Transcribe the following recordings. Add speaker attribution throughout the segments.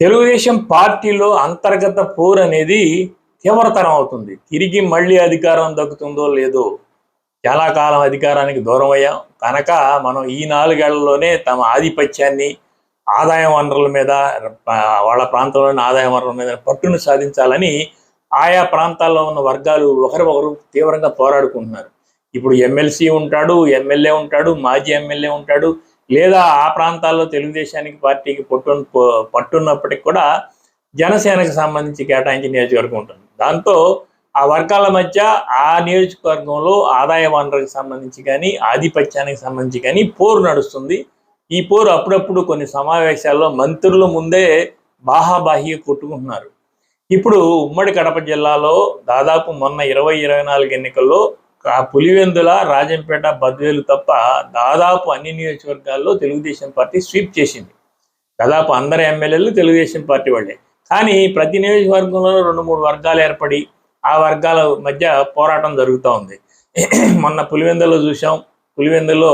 Speaker 1: తెలుగుదేశం పార్టీలో అంతర్గత పోరు అనేది తీవ్రతరం అవుతుంది. తిరిగి మళ్ళీ అధికారం దక్కుతుందో లేదో చాలా కాలం అధికారానికి దూరం అయ్యాం. కనుక మనం ఈ నాలుగేళ్ళలోనే తమ ఆధిపత్యాన్ని ఆదాయ వనరుల మీద వాళ్ళ ప్రాంతంలోని ఆదాయ వనరుల మీద పట్టును సాధించాలని ఆయా ప్రాంతాల్లో ఉన్న వర్గాలు ఒకరికొకరు తీవ్రంగా పోరాడుకుంటున్నారు. ఇప్పుడు ఎమ్మెల్సీ ఉంటాడు ఎమ్మెల్యే ఉంటాడు మాజీ ఎమ్మెల్యే ఉంటాడు లేదా ఆ ప్రాంతాల్లో తెలుగుదేశానికి పార్టీకి పట్టు పట్టున్నప్పటికి కూడా జనసేనకు సంబంధించి కేటాయించిన నియోజకవర్గం ఉంటుంది. దాంతో ఆ వర్గాల మధ్య ఆ నియోజకవర్గంలో ఆదాయ వనరులకు సంబంధించి కానీ ఆధిపత్యానికి సంబంధించి కానీ పోరు నడుస్తుంది. ఈ పోరు అప్పుడప్పుడు కొన్ని సమావేశాల్లో మంత్రుల ముందే బాహాబాహి కొట్టుకుంటున్నారు. ఇప్పుడు ఉమ్మడి కడప జిల్లాలో దాదాపు మొన్న ఇరవై ఇరవై నాలుగు ఎన్నికల్లో ఆ పులివెందుల రాజంపేట బద్వేలు తప్ప దాదాపు అన్ని నియోజకవర్గాల్లో తెలుగుదేశం పార్టీ స్వీప్ చేసింది. దాదాపు అందరు ఎమ్మెల్యేలు తెలుగుదేశం పార్టీ వాళ్ళే. కానీ ప్రతి నియోజకవర్గంలో రెండు మూడు వర్గాలు ఏర్పడి ఆ వర్గాల మధ్య పోరాటం జరుగుతూ ఉంది. మొన్న పులివెందులో చూసాం పులివెందులో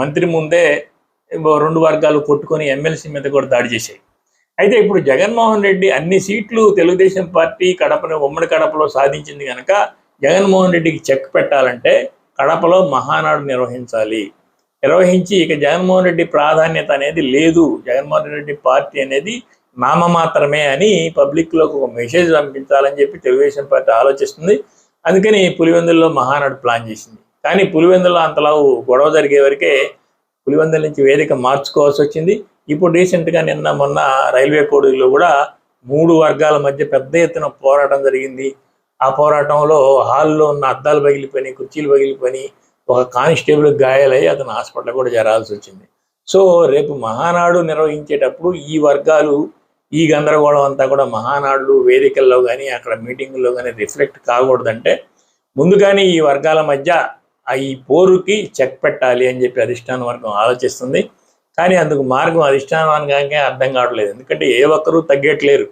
Speaker 1: మంత్రి ముందే రెండు వర్గాలు కొట్టుకొని ఎమ్మెల్సీ మీద కూడా దాడి చేశాయి. అయితే ఇప్పుడు జగన్మోహన్ రెడ్డి అన్ని సీట్లు తెలుగుదేశం పార్టీ కడపని ఉమ్మడి కడపలో సాధించింది కనుక జగన్మోహన్ రెడ్డికి చెక్ పెట్టాలంటే కడపలో మహానాడు నిర్వహించాలి. నిర్వహించి ఇక జగన్మోహన్ రెడ్డి ప్రాధాన్యత అనేది లేదు. జగన్మోహన్ రెడ్డి పార్టీ అనేది నామ మాత్రమే అని పబ్లిక్లోకి ఒక మెసేజ్ పంపించాలని చెప్పి తెలుగుదేశం పార్టీ ఆలోచిస్తుంది. అందుకని పులివెందుల్లో మహానాడు ప్లాన్ చేసింది. కానీ పులివెందుల్లో అంతలా గొడవ జరిగే వరకే పులివెందుల నుంచి వేదిక మార్చుకోవాల్సి వచ్చింది. ఇప్పుడు రీసెంట్గా నిన్న మొన్న రైల్వే కోడూరులో కూడా మూడు వర్గాల మధ్య పెద్ద ఎత్తున పోరాటం జరిగింది. ఆ పోరాటంలో హాల్లో ఉన్న అద్దాలు పగిలిపోయినాయి కుర్చీలు పగిలిపోయి ఒక కానిస్టేబుల్ గాయాలయ్యి అతను హాస్పిటల్ కూడా చేరాల్సి వచ్చింది. సో రేపు మహానాడు నిర్వహించేటప్పుడు ఈ వర్గాలు ఈ గందరగోళం అంతా కూడా మహానాడులు వేదికల్లో కానీ అక్కడ మీటింగుల్లో కానీ రిఫ్లెక్ట్ కాకూడదంటే ముందుగానే ఈ వర్గాల మధ్య ఆ ఈ పోరుకి చెక్ పెట్టాలి అని చెప్పి అధిష్టాన వర్గం ఆలోచిస్తుంది. కానీ అందుకు మార్గం అధిష్టానానికే అర్థం కావట్లేదు. ఎందుకంటే ఏ ఒక్కరూ తగ్గట్లేరు.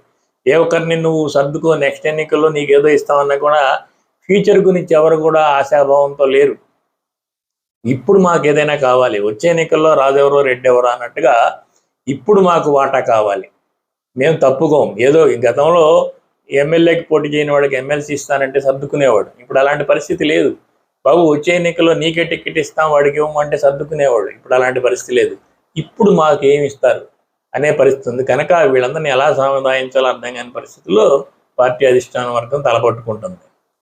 Speaker 1: ఏ ఒక్కరిని నువ్వు సర్దుకో నెక్స్ట్ ఎన్నికల్లో నీకు ఏదో ఇస్తామన్నా కూడా ఫ్యూచర్ గురించి ఎవరు కూడా ఆశాభావంతో లేరు. ఇప్పుడు మాకు ఏదైనా కావాలి. వచ్చే ఎన్నికల్లో రాజెవరో రెడ్డి ఎవరో అన్నట్టుగా ఇప్పుడు మాకు వాటా కావాలి. మేము తప్పుకోం. ఏదో గతంలో ఎమ్మెల్యేకి పోటీ చేయని వాడికి ఎమ్మెల్సీ ఇస్తానంటే సర్దుకునేవాడు. ఇప్పుడు అలాంటి పరిస్థితి లేదు. బాబు వచ్చే ఎన్నికల్లో నీకే టికెట్ ఇస్తాం వాడికి ఇవ్వమంటే సర్దుకునేవాడు. ఇప్పుడు అలాంటి పరిస్థితి లేదు. ఇప్పుడు మాకు ఏమి ఇస్తారు? అనే పరిస్థితి ఉంది. కనుక వీళ్ళందరినీ ఎలా సముదాయించాలో అర్థం కాని పరిస్థితుల్లో పార్టీ అధిష్టాన వర్గం తలపట్టుకుంటుంది.